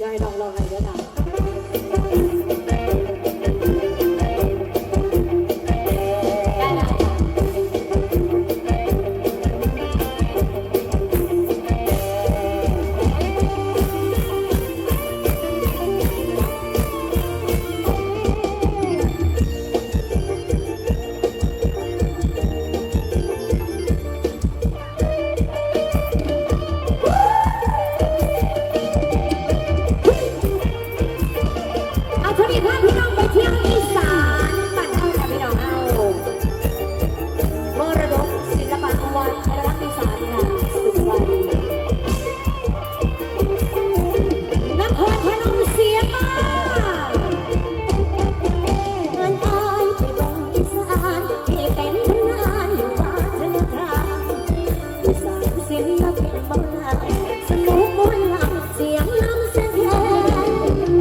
ได้ครับเร สียงยาเจ็บบ้าสนุกมวยลำเสียงลำเสียงแรง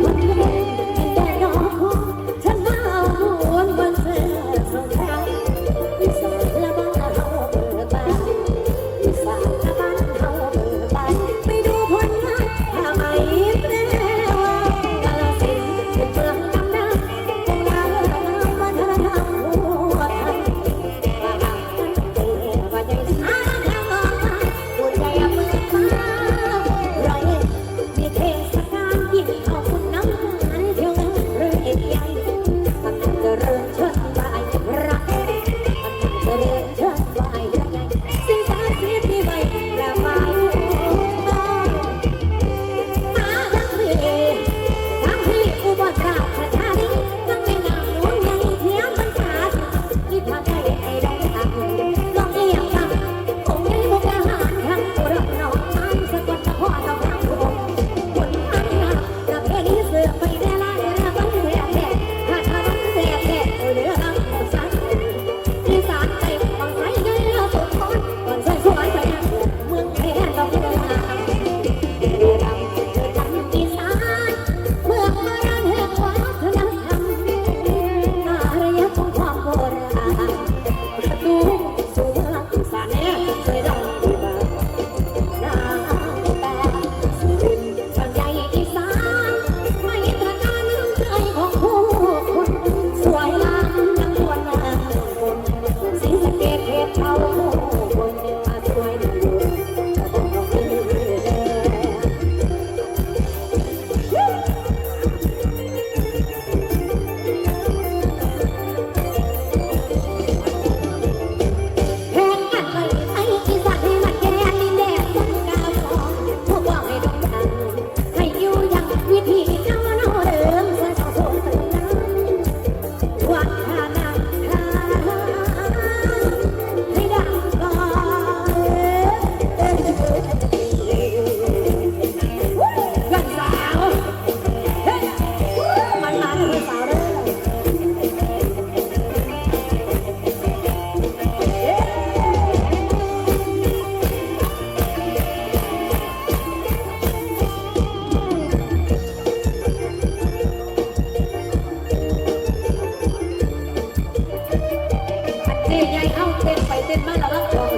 วันเย็นแต่ดอกคงฉันมาหวนวันเธอสนใจอีสานละบ้านเฮาเบิดบานอีสานละบ้านเฮาเบิดบานไปดูผลงานถ้าไม่เปลี่ยนกาลสินเมืองดำน้ำคงน่าเลิศวัฒนธรรมหัวไทยว่าหากน้นเกิดว่ายัง เจ๊ยายเข้าเต้นไปเต้นมาแล้วรับ